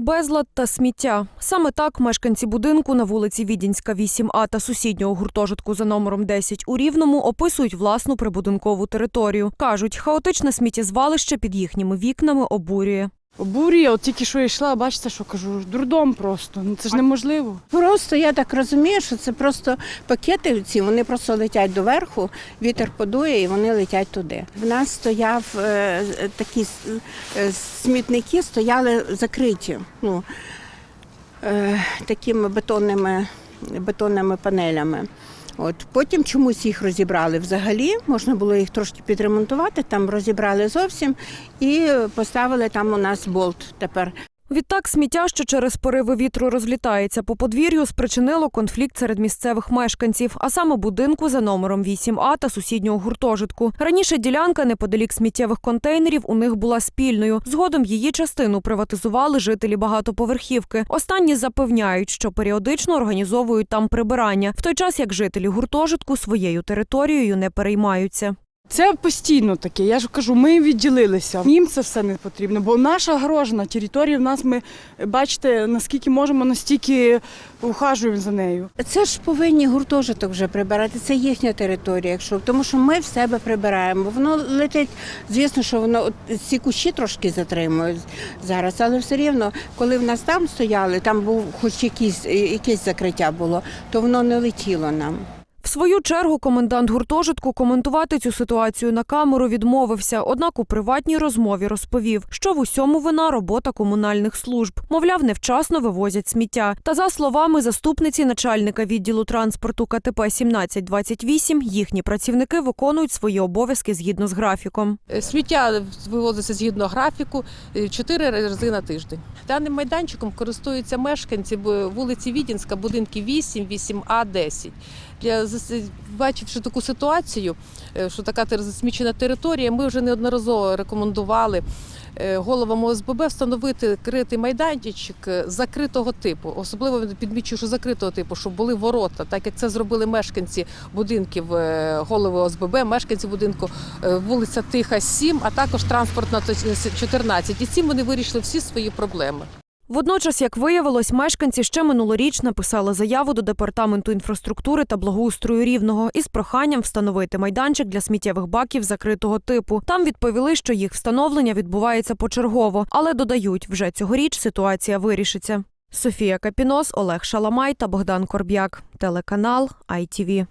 Безлад та сміття. Саме так мешканці будинку на вулиці Відінська, 8А та сусіднього гуртожитку за номером 10 у Рівному описують власну прибудинкову територію. Кажуть, хаотичне сміттєзвалище під їхніми вікнами обурює. Обурює, от тільки що я йшла, бачите, що кажу, дурдом просто. Ну це ж неможливо. Просто я так розумію, що це просто пакети ці, вони просто летять доверху, вітер подує і вони летять туди. В нас стояв е, такі е, смітники, стояли закриті. Ну, е, такими бетонними, бетонними панелями. От потім чомусь їх розібрали взагалі. Можна було їх трошки підремонтувати, там розібрали зовсім і поставили там у нас болт тепер. Відтак, сміття, що через пориви вітру розлітається по подвір'ю, спричинило конфлікт серед місцевих мешканців, а саме будинку за номером 8А та сусіднього гуртожитку. Раніше ділянка неподалік сміттєвих контейнерів у них була спільною. Згодом її частину приватизували жителі багатоповерхівки. Останні запевняють, що періодично організовують там прибирання, в той час як жителі гуртожитку своєю територією не переймаються. Це постійно таке. Я ж кажу, ми відділилися. Їм це все не потрібно, бо наша огорожена територія в нас. Ми бачите, наскільки можемо, настільки ухажуємо за нею. Це ж повинні гуртожиток вже прибирати. Це їхня територія, якщо тому, що ми в себе прибираємо. Воно летить, звісно, що воно ці кущі трошки затримують зараз, але все рівно, коли в нас там стояли, там був хоч якісь, якесь закриття було, то воно не летіло нам. В свою чергу комендант гуртожитку коментувати цю ситуацію на камеру відмовився. Однак у приватній розмові розповів, що в усьому вина робота комунальних служб. Мовляв, невчасно вивозять сміття. Та за словами заступниці начальника відділу транспорту КТП 1728, їхні працівники виконують свої обов'язки згідно з графіком. Е, Сміття вивозиться згідно графіку е, чотири рази на тиждень. Даним майданчиком користуються мешканці вулиці Відінська, будинки 8, 8А, 10. Зас- бачивши таку ситуацію, е, що така засмічена територія, ми вже неодноразово рекомендували е, головам ОСББ встановити критий майданчик е, закритого типу, особливо підмічу, що закритого типу, щоб були ворота, так як це зробили мешканці будинків голови ОСББ, мешканці будинку вулиця Тиха 7, а також транспортна 14. І цим вони вирішили всі свої проблеми. Водночас, як виявилось, мешканці ще минулоріч написали заяву до департаменту інфраструктури та благоустрою рівного із проханням встановити майданчик для сміттєвих баків закритого типу. Там відповіли, що їх встановлення відбувається почергово, але додають, вже цьогоріч ситуація вирішиться. Софія Капінос, Олег Шаламай та Богдан Корб'як. Телеканал ITV.